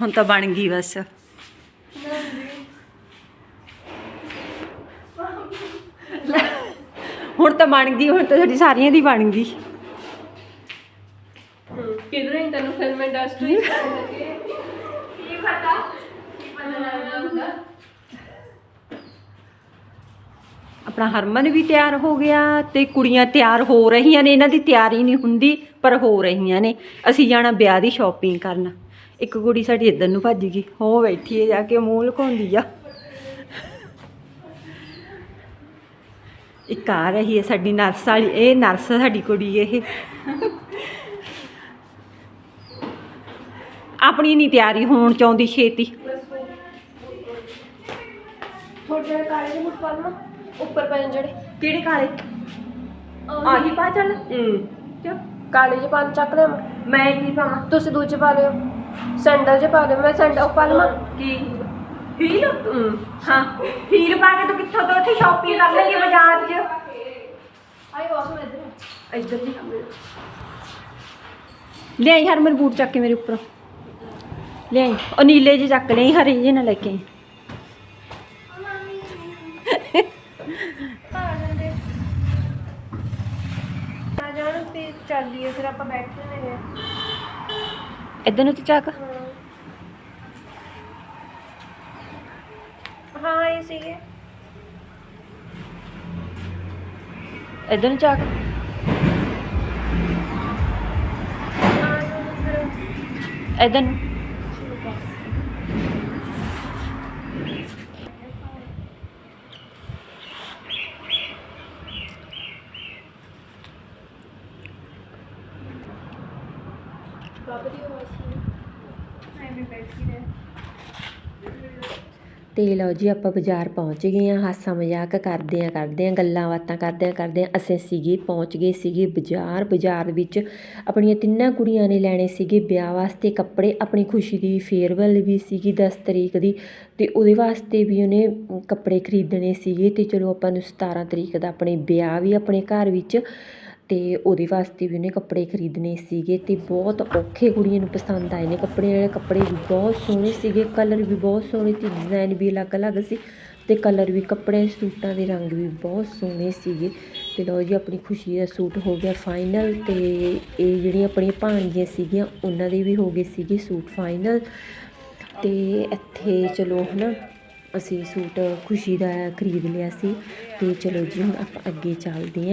ਹੁਣ ਤਾਂ ਬਣ ਗਈ ਬਸ। ਹੁਣ ਤਾਂ ਬਣ ਗਈ ਹੁਣ ਤਾਂ ਤੁਹਾਡੀ ਸਾਰੀਆਂ ਦੀ ਬਣ ਗਈ। ਕਿਧਰ ਇੰਟਰਨਲ ਫਿਲਮ ਇੰਡਸਟਰੀ ਕੀ ਪਤਾ? ਕੀ ਲੱਗਦਾ ਹੁੰਦਾ? ਆਪਣਾ ਹਰਮਨ ਵੀ ਤਿਆਰ ਹੋ ਗਿਆ ਤੇ ਕੁੜੀਆਂ ਤਿਆਰ ਹੋ ਰਹੀਆਂ ਨੇ, ਇਹਨਾਂ ਦੀ ਤਿਆਰੀ ਨਹੀਂ ਹੁੰਦੀ, ਪਰ ਹੋ ਰਹੀਆਂ ਨੇ। ਅਸੀਂ ਜਾਣਾ ਵਿਆਹ ਦੀ ਸ਼ਾਪਿੰਗ ਕਰਨ। ਇੱਕ ਕੁੜੀ ਸਾਡੀ ਇੱਧਰ ਨੂੰ ਭੱਜ ਗਈ। ਉਹ ਬੈਠੀ ਹੈ ਜਾ ਕੇ ਮੂੰਹ ਲੁਕਾਉਂਦੀ ਆ। ਇੱਕ ਆ ਰਹੀ ਹੈ ਸਾਡੀ ਨਰਸ ਵਾਲੀ। ਇਹ ਨਰਸ ਸਾਡੀ ਕੁੜੀ ਇਹ। ਆਪਣੀ ਨਹੀਂ ਤਿਆਰੀ ਹੋਣ ਚਾਹੁੰਦੀ ਛੇਤੀ। ਥੋੜੇ ਕਾਲੇ ਦੇ ਮੁੱਠ ਪਾ ਲਵਾਂ ਉੱਪਰ ਪੈ ਜਾਣ ਜਿਹੜੇ। ਕਿਹੜੇ ਕਾਲੇ? ਆਹੀ ਪਾ ਚੱਲ। ਹੂੰ। ਕਿਉਂ? ਕਾਲੇ ਜਿਹੇ ਪਾ ਚੱਕ ਲਿਆ ਮੈਂ। ਕੀ ਪਾਵਾਂ? ਤੁਸੀਂ ਦੂਜੇ ਪਾ ਲਿਓ। ਸੈਂਡਲ ਜਿਹੇ ਪਾ ਲਿਓ ਮੈਂ ਸੈਂਡਲ ਉਹ ਪਾ ਲਵਾਂ। ਕੀ? ਹੀਲ? ਹੂੰ। ਹਾਂ ਹੀਲ ਪਾ ਕੇ ਤੂੰ ਕਿੱਥੋਂ ਤੋਂ ਉੱਥੇ ਸ਼ਾਪਿੰਗ ਕਰ ਲੈਂਦੀ ਬਾਜ਼ਾਰ 'ਚ? ਆਈ ਵਾਸ ਇੱਧਰ। ਇੱਧਰ ਦੀ ਲਿਆਈ ਹਰਮਨ ਬੂਟ ਚੱਕ ਕੇ ਮੇਰੇ ਉੱਪਰ। ਲਿਆਈ। ਉਹ ਨੀਲੇ ਜਿਹੇ ਚੱਕ ਲਿਆਈ ਹਰੇ ਜਿਹੇ ਨਾ ਲੈ ਕੇ ਤੇ ਚੱਲੀਏ ਫਿਰ ਆਪਾਂ ਬੈਠਦੇ ਨੇ ਇੱਧਰ ਨੂੰ ਤੇ ਚੱਕ। ਹਾਂ। ਇਹ ਸੀਗੇ। ਇੱਧਰ ਨੂੰ ਚੱਕ। ਇੱਧਰ ਨੂੰ ਬਾਬਾ ਦੀ ਆਵਾਜ਼ ਐਵੇਂ ਬੈਠੀ ਰਹੇ ਤੇ ਲਓ ਜੀ, ਆਪਾਂ ਬਾਜ਼ਾਰ ਪਹੁੰਚ ਗਏ ਆ ਹਾਸਾ ਮਜ਼ਾਕ ਕਰਦੇ ਆ ਕਰਦੇ ਆ ਗੱਲਾਂ ਬਾਤਾਂ ਕਰਦੇ ਆ ਕਰਦੇ ਆ ਅਸੀਂ ਸੀਗੇ, ਪਹੁੰਚ ਗਏ ਸੀਗੇ ਬਾਜ਼ਾਰ। ਬਾਜ਼ਾਰ ਵਿੱਚ ਆਪਣੀਆਂ ਤਿੰਨਾਂ ਕੁੜੀਆਂ ਨੇ ਲੈਣੇ ਸੀਗੇ ਵਿਆਹ ਵਾਸਤੇ ਕੱਪੜੇ। ਆਪਣੀ ਖੁਸ਼ੀ ਦੀ ਫੇਅਰਵੈਲ ਵੀ ਸੀਗੀ 10 ਤਰੀਕ ਦੀ ਤੇ ਉਹਦੇ ਵਾਸਤੇ ਵੀ ਉਹਨੇ ਕੱਪੜੇ ਖਰੀਦਣੇ ਸੀਗੇ ਤੇ ਚਲੋ ਆਪਾਂ ਨੂੰ 17 ਤਰੀਕ ਦਾ ਆਪਣੇ ਵਿਆਹ ਵੀ ਆਪਣੇ ਘਰ ਵਿੱਚ ਅਤੇ ਉਹਦੇ ਵਾਸਤੇ ਵੀ ਉਹਨੇ ਕੱਪੜੇ ਖਰੀਦਣੇ ਸੀਗੇ ਅਤੇ ਬਹੁਤ ਔਖੇ ਕੁੜੀਆਂ ਨੂੰ ਪਸੰਦ ਆਏ ਨੇ ਕੱਪੜੇ ਵਾਲੇ। ਕੱਪੜੇ ਵੀ ਬਹੁਤ ਸੋਹਣੇ ਸੀਗੇ ਕਲਰ ਵੀ ਬਹੁਤ ਸੋਹਣੇ ਸੀ ਡਿਜ਼ਾਈਨ ਵੀ ਅਲੱਗ-ਅਲੱਗ ਸੀ ਅਤੇ ਕਲਰ ਵੀ ਕੱਪੜੇ ਸੂਟਾਂ ਦੇ ਰੰਗ ਵੀ ਬਹੁਤ ਸੋਹਣੇ ਸੀਗੇ। ਤੇ ਲਓ ਜੀ, ਆਪਣੀ ਖੁਸ਼ੀ ਦਾ ਸੂਟ ਹੋ ਗਿਆ ਫਾਈਨਲ ਤੇ ਇਹ ਜਿਹੜੀਆਂ ਆਪਣੀਆਂ ਭਾਣਜੀਆਂ ਸੀਗੀਆਂ, ਉਹਨਾਂ ਦੇ ਵੀ ਹੋ ਗਏ ਸੀਗੇ ਸੂਟ ਫਾਈਨਲ ਤੇ ਇੱਥੇ ਚਲੋ ਹਨਾ, ਅਸੀਂ ਸੂਟ ਖੁਸ਼ੀ ਦਾ ਖਰੀਦ ਲਿਆ ਸੀ ਤੇ ਚਲੋ ਜੀ, ਹੁਣ ਆਪਾਂ ਅੱਗੇ ਚੱਲਦੇ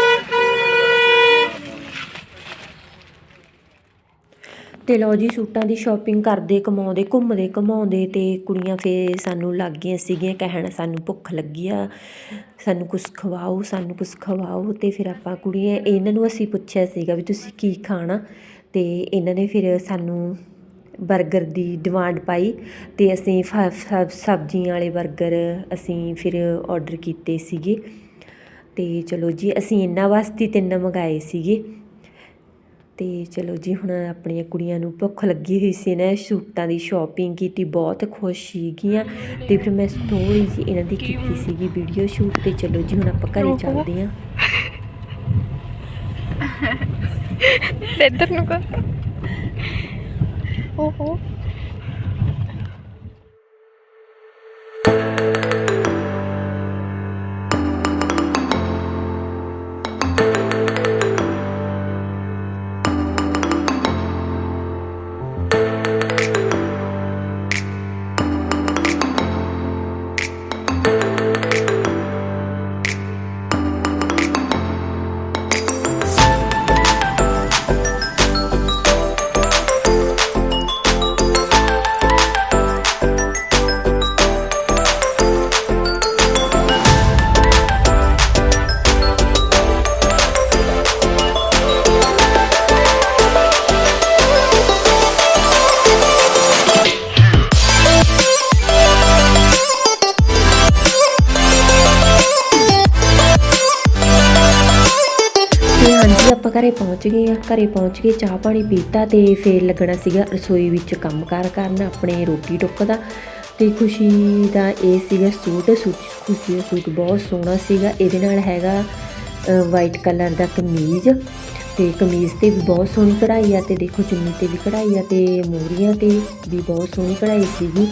ਤੇ ਲਓ ਜੀ, ਸੂਟਾਂ ਦੀ ਸ਼ਾਪਿੰਗ ਕਰਦੇ, ਕਮਾਉਂਦੇ, ਘੁੰਮਦੇ ਘਮਾਉਂਦੇ ਤੇ ਕੁੜੀਆਂ ਫੇਰ ਸਾਨੂੰ ਲੱਗ ਗਈਆਂ ਸੀਗੀਆਂ, ਕਹਿਣ ਸਾਨੂੰ ਭੁੱਖ ਲੱਗੀ ਆ, ਸਾਨੂੰ ਕੁਝ ਖਵਾਓ, ਸਾਨੂੰ ਕੁਝ ਖਵਾਓ ਤੇ ਫਿਰ ਆਪਾਂ ਕੁੜੀਆਂ, ਇਹਨਾਂ ਨੂੰ ਅਸੀਂ ਪੁੱਛਿਆ ਸੀਗਾ ਵੀ ਤੁਸੀਂ ਕੀ ਖਾਣਾ ਤੇ ਇਹਨਾਂ ਨੇ ਫਿਰ ਸਾਨੂੰ 버ਗਰ ਦੀ ਡਿਮਾਂਡ ਪਾਈ ਤੇ ਅਸੀਂ ਫ- ਸਬਜ਼ੀਆਂ ਵਾਲੇ 버ਗਰ ਅਸੀਂ ਫਿਰ ਆਰਡਰ ਕੀਤੇ ਸੀਗੇ ਤੇ ਚਲੋ ਜੀ, ਅਸੀਂ ਇਹਨਾਂ ਵਾਸਤੇ ਤਿੰਨ ਮੰਗਾਏ ਸੀਗੇ। ਤੇ ਚਲੋ ਜੀ ਹੁਣ ਆਪਣੀਆਂ ਕੁੜੀਆਂ ਨੂੰ ਭੁੱਖ ਲੱਗੀ ਹੋਈ ਸੀ ਨਾ ਸੂਟਾਂ ਦੀ ਸ਼ਾਪਿੰਗ ਕੀਤੀ ਬਹੁਤ ਖੁਸ਼ ਸੀਗੀਆਂ ਤੇ ਫਿਰ ਮੈਂ ਥੋੜੀ ਜੀ ਇਹਨਾਂ ਦੀ ਕੀਤੀ ਸੀਗੀ ਵੀਡੀਓ ਸ਼ੂਟ ਤੇ ਚਲੋ ਜੀ ਹੁਣ ਆਪਾਂ ਘਰੇ ਚੱਲਦੇ ਆਂ ਇੱਧਰ ਨੂੰ ਕਰ। ਓਹੋ। ਆਪਾਂ ਘਰੇ ਪਹੁੰਚ ਗਏ ਆ, ਘਰੇ ਪਹੁੰਚ ਕੇ ਚਾਹ ਪਾਣੀ ਪੀਤਾ ਤੇ ਫੇਰ ਲੱਗਣਾ ਸੀਗਾ ਰਸੋਈ ਵਿੱਚ ਕੰਮ ਕਾਰ ਕਰਨ ਆਪਣੇ ਰੋਟੀ ਟੁੱਕ ਦਾ ਤੇ ਖੁਸ਼ੀ ਦਾ ਇਹ ਸੀਗਾ ਸੂਟ ਸੂਟ, ਖੁਸ਼ੀ ਦਾ ਸੂਟ ਬਹੁਤ ਸੋਹਣਾ ਸੀਗਾ, ਇਹਦੇ ਨਾਲ ਹੈਗਾ ਵਾਈਟ ਕਲਰ ਦਾ ਕਮੀਜ਼ ਤੇ ਕਮੀਜ਼ ਤੇ ਵੀ ਬਹੁਤ ਸੋਹਣੀ ਕਢਾਈ ਆ ਤੇ ਦੇਖੋ ਚੁੰਨੀ ਤੇ ਵੀ ਕਢਾਈ ਆ ਤੇ ਮੋਰੀਆਂ ਤੇ ਵੀ ਬਹੁਤ ਸੋਹਣੀ ਕਢਾਈ ਸੀਗੀ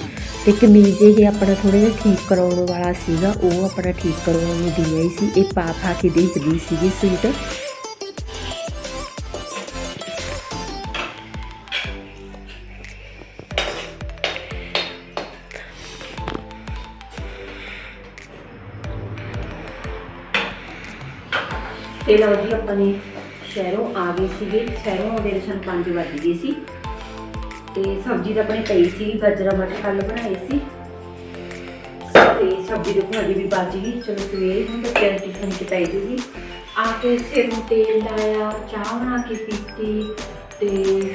ਤੇ ਕਮੀਜ਼ ਇਹ ਆਪਣਾ ਥੋੜਾ ਜਿਹਾ ਠੀਕ ਕਰਾਉਣ ਵਾਲਾ ਸੀਗਾ, ਉਹ ਆਪਣਾ ਠੀਕ ਕਰਵਾਉਣ ਨੂੰ ਦੀ ਆਈ ਸੀ, ਇਹ ਪਾ ਪਾ ਕੇ ਦੇਖ ਗਈ ਸੀਗੀ ਸੂਟ। ਤੇ ਲਓ ਜੀ, ਆਪਾਂ ਨੇ ਸ਼ਹਿਰੋਂ ਆ ਗਏ ਸੀਗੇ। ਸ਼ਹਿਰੋਂ ਆਉਂਦੇ ਨੂੰ ਸਾਨੂੰ 5 ਵੱਜ ਗਏ ਸੀ। ਤੇ ਸਬਜ਼ੀ ਤਾਂ ਆਪਣੇ ਪਈ ਸੀ, ਗਾਜਰਾਂ, ਮਟਰ ਕੱਲ ਬਣਾਏ ਸੀ। ਤੇ ਸਬਜ਼ੀ ਦੇ ਭਾਜੀ ਵੀ ਬਚ ਗਈ। ਚਲੋ ਸਵੇਰੇ ਹੁਣ ਬੱਚਿਆਂ ਨੂੰ ਟਿਫਨ ਚ ਪੈ ਜੂਗੀ। ਆ ਕੇ ਸਿਰ ਨੂੰ ਤੇਲ ਲਾਇਆ, ਚਾਹ ਬਣਾ ਕੇ ਪੀਤੀ ਤੇ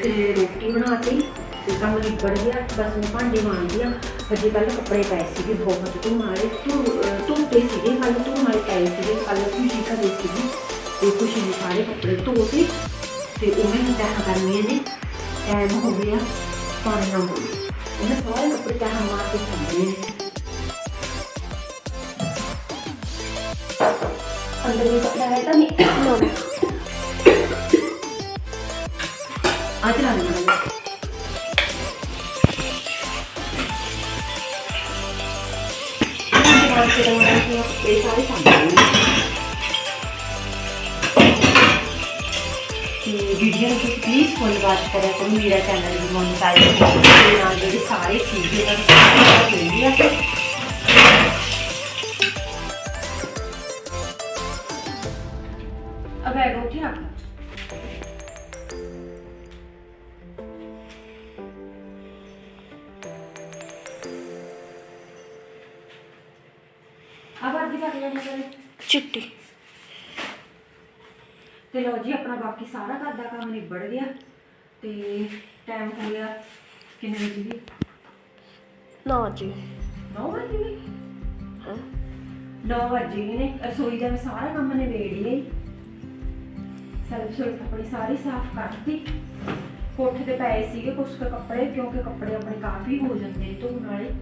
ਫਿਰ ਰੋਟੀ ਬਣਾਤੀ। ਤੇ ਕੰਮ ਨਿਬੜ ਗਿਆ, ਬਸ ਮੈਂ ਭਾਂਡੇ ਮਾਂਜਦੀ ਆ। ਹਜੇ ਕੱਲ ਕੱਪੜੇ ਪਏ ਸੀਗੇ, ਬਹੁਤ ਧੋਣ ਵਾਲੇ। ਧੋ ਧੋਤੇ ਸੀਗੇ ਕੱਲ ਧੋਣ ਵਾਲੇ ਪਏ ਸੀਗੇ ਕੱਲ ਖੁਸ਼ੀ ਘਰੇ ਸੀਗੀ। ਤੇ ਖੁਸ਼ੀ ਨੇ ਸਾਰੇ ਕੱਪੜੇ ਧੋਤੇ ਤੇ ਉਹਨਾਂ ਨੂੰ ਤੈਅ ਕਰਨੀਆਂ ਨੇ। ਟਾਈਮ ਹੋ ਗਿਆ, ਪਾਣੀ ਨਾ ਹੋ ਗਿਆ ਸਾਰੇ ਕੱਪੜੇ ਤੈਅ ਮਾਰ ਕੇ ਸਾਂਭਣੇ ਅੰਦਰ ਵੀ ਕੱਪੜਾ ਹੈ ਤਾਂ ਨਹੀਂ। ਲਾਉਣਾ ਅੱਜ ਲਾ ਲੈਣਾ ਇਹ ਸਾਰੇ ਸਾਂਭਣੇ ਵੀਡੀਓ ਨੂੰ ਤੁਸੀਂ ਪਲੀਜ਼ ਫੁੱਲ ਵਾਚ ਕਰਿਆ ਕਰੋ, ਮੇਰਾ ਚੈਨਲ ਵੀ ਮੋਨਟਾਈਜ਼ ਹੋ ਤੇ ਨਾਲ ਜਿਹੜੇ ਸਾਰੇ ਚੀਜ਼ਾਂ ਦਾ ਸਾਰਾ ਮਿਲਦੀ ਆ। ਅਬ ਇਹ ਰੋਟੀ ਰੱਖ। ਤੇ ਲਓ ਜੀ ਆਪਣਾ ਬਾਕੀ ਸਾਰਾ ਘਰ ਦਾ ਕੰਮ ਨਿਬੜ ਗਿਆ ਤੇ ਟਾਈਮ ਹੋ ਗਿਆ ਕਿੰਨੇ ਵਜੇ ਦੀ? ਨਾ ਜੀ 9 ਵਜੇ ਦੀ? ਹਾਂ? 9 ਵਜੇ ਨੇ। ਰਸੋਈ ਦਾ ਮੈਂ ਸਾਰਾ ਕੰਮ ਨਿਬੇੜ ਲਿਆ ਸਰਬ ਸੁਰਖ ਆਪਣੀ ਸਾਰੀ ਸਾਫ਼ ਕਰਤੀ। ਕੋਠੇ ਤੇ ਪਏ ਸੀਗੇ ਕੁਛ ਕੁ ਕੱਪੜੇ ਕਿਉਂਕਿ ਕੱਪੜੇ ਆਪਣੇ ਕਾਫੀ ਹੋ ਜਾਂਦੇ ਧੋਣ ਵਾਲੇ।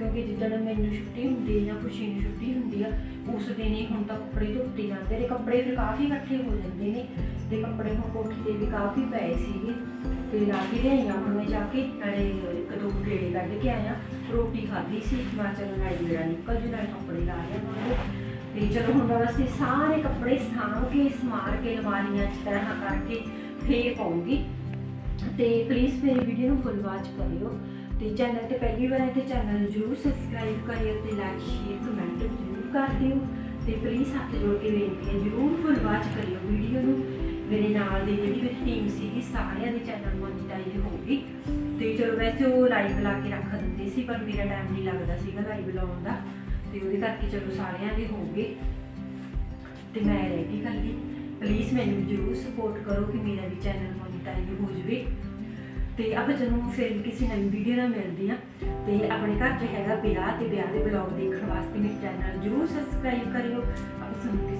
ਕਿਉਂਕਿ ਜਿੱਦਣ ਮੈਨੂੰ ਛੁੱਟੀ ਹੁੰਦੀ ਹੈ ਜਾਂ ਖੁਸ਼ੀ ਨੂੰ ਛੁੱਟੀ ਹੁੰਦੀ ਆ, ਉਸ ਦਿਨ ਹੀ ਹੁਣ ਤਾਂ ਕੱਪੜੇ ਧੁੱਤੇ ਜਾਂਦੇ ਨੇ। ਕੱਪੜੇ ਫਿਰ ਕਾਫੀ ਇਕੱਠੇ ਹੋ ਜਾਂਦੇ ਨੇ ਤੇ ਕੱਪੜੇ ਹੁਣ ਕੋਠੇ ਤੇ ਵੀ ਕਾਫੀ ਪਏ ਸੀਗੇ ਤੇ ਲਾ ਕੇ ਲਿਆਈਆਂ, ਹੁਣ ਮੈਂ ਜਾ ਕੇ ਨਾਲੇ ਇੱਕ ਦੋ ਗੇੜੇ ਕੱਢ ਕੇ ਆਇਆ, ਰੋਟੀ ਖਾਧੀ ਸੀ। ਮੈਂ ਕਿਹਾ ਚਲੋ ਨਾਲੇ ਮੇਰਾ ਨਿਕਲ ਜੂ, ਨਾਲੇ ਕੱਪੜੇ ਲਾ ਲਿਆ ਨਾਲੇ ਤੇ ਚਲੋ ਹੁਣ ਬਸ ਇਹ ਸਾਰੇ ਕੱਪੜੇ ਸਾਂਭ ਕੇ, ਸਮਾਰ ਕੇ, ਅਲਮਾਰੀਆਂ 'ਚ ਤਰ੍ਹਾਂ ਕਰਕੇ ਫੇਰ ਪਾਉਂਗੀ। ਤੇ ਪਲੀਜ਼ ਮੇਰੀ ਵੀਡੀਓ ਨੂੰ ਫੁੱਲ ਵਾਚ ਕਰਿਓ। ਤੇ ਚੈਨਲ ਤੇ ਪਹਿਲੀ ਵਾਰ ਹੈ ਤੇ ਚੈਨਲ ਨੂੰ ਜਰੂਰ ਸਬਸਕ੍ਰਾਈਬ ਕਰਿਓ ਤੇ ਲਾਈਕ ਸ਼ੇਅਰ ਕਮੈਂਟ ਜ਼ਰੂਰ ਕਰ ਦਿਓ। ਤੇ ਪਲੀਜ਼ ਹੱਥ ਜੋੜ ਕੇ ਬੇਨਤੀ ਹੈ ਜਰੂਰ ਫੁੱਲ ਵਾਚ ਕਰਿਓ ਵੀਡੀਓ ਨੂੰ। ਮੇਰੇ ਨਾਲ ਦੀ ਜਿਹੜੀ ਮੇਰੀ ਟੀਮ ਸੀਗੀ, ਸਾਰਿਆਂ ਦੇ ਚੈਨਲ ਮੋਨੀਟਾਈਜ਼ ਹੋ ਗਈ। ਤੇ ਚਲੋ ਵੈਸੇ ਉਹ ਲਾਈਵ ਲਾ ਕੇ ਰੱਖ ਦਿੰਦੇ ਸੀ, ਪਰ ਮੇਰਾ ਟਾਈਮ ਨਹੀਂ ਲੱਗਦਾ ਸੀਗਾ ਲਾਈਵ ਲਾਉਣ ਦਾ। ਤੇ ਉਹਦੇ ਕਰਕੇ ਚਲੋ ਸਾਰਿਆਂ ਦੇ ਹੋ ਗਏ। ਤੇ ਮੈਂ ਰਹਿ ਗਈ ਇਕੱਲੀ ਪਲੀਜ਼ ਮੈਨੂੰ ਜਰੂਰ ਸਪੋਰਟ ਕਰੋ ਕਿ ਮੇਰਾ ਵੀ ਚੈਨਲ ਮੋਨੀਟਾਈਜ਼ ਹੋ ਜਾਵੇ। ਤੇ ਆਪਾਂ ਜਦੋਂ ਫਿਰ ਕਿਸੇ ਨਵੀਂ ਵੀਡੀਓ ਨਾਲ ਮਿਲਦੇ ਆ ਤੇ ਆਪਣੇ ਘਰ 'ਚ ਹੈਗਾ ਵਿਆਹ ਤੇ ਵਿਆਹ ਦੇ ਬਲੌਗ ਦੇਖਣ ਵਾਸਤੇ ਮੇਰੇ ਚੈਨਲ ਜਰੂਰ ਸਬਸਕ੍ਰਾਈਬ ਕਰਿਓ। ਆਪਾਂ ਸੁਣਦੇ